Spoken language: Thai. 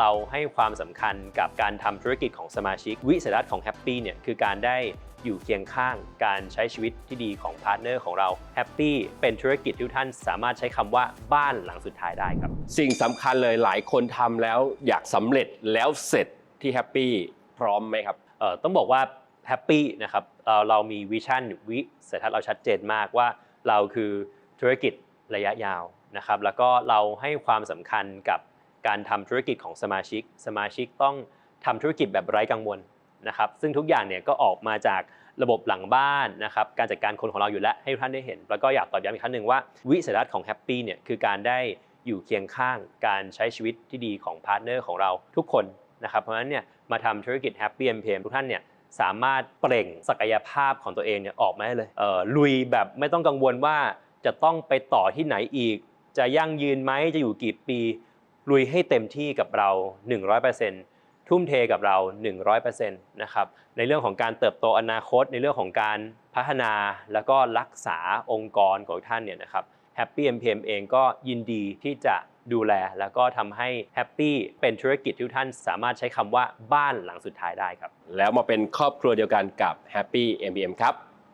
เราให้ความสำคัญกับการทำธุรกิจของสมาชิก วิสัยทัศน์ของแฮปปี้เนี่ยคือการได้อยู่เคียงข้างการใช้ชีวิตที่ดีของพาร์ทเนอร์ของเราแฮปปี้เป็นธุรกิจที่ทุกท่านสามารถใช้คำว่าบ้านหลังสุดท้ายได้ครับ สิ่งสำคัญเลยหลายคนทำแล้วอยากสำเร็จแล้วเสร็จที่แฮปปี้พร้อมไหมครับเอ่อต้องบอกว่าแฮปปี้นะครับเอ่อเรามีวิชั่นวิสัยทัศน์เราชัดเจนมากว่าเราคือธุรกิจระยะยาวนะครับแล้วก็เราให้ความสำคัญกับ การทำธุรกิจของสมาชิก สมาชิกต้องทำธุรกิจแบบไร้กังวลนะครับ ซึ่งทุกอย่างเนี่ยก็ออกมาจากระบบหลังบ้านนะครับการจัดการคนของเราอยู่แล้วให้ท่านได้เห็น แล้วก็อยากตอบย้ำอีกครั้งหนึ่งว่าวิสัยทัศน์ของแฮปปี้เนี่ยคือการได้อยู่เคียงข้างการใช้ชีวิตที่ดีของพาร์ทเนอร์ของเราทุกคนนะครับเพราะฉะนั้นเนี่ยมาทำธุรกิจ Happy MPM ทุกท่านเนี่ยสามารถเปล่งศักยภาพของตัวเองเนี่ยออกมาได้เลยเออลุยแบบไม่ต้องกังวลว่าจะต้องไปต่อที่ไหนอีก จะยั่งยืนไหมจะอยู่กี่ปี ลุยให้เต็มที่กับเรา 100%ทุ่มเทกับเรา 100%นะครับในเรื่องของการเติบโตอนาคต ในเรื่องของการพัฒนาแล้วก็รักษาองค์กรของท่านเนี่ยนะครับ Happy MPM เองก็ยินดีที่จะดูแล แล้วก็ทำให้ Happy เป็นธุรกิจที่ท่านสามารถใช้คำว่าบ้านหลังสุดท้ายได้ครับ แล้วมาเป็นครอบครัวเดียวกันกับ Happy MBM ครับ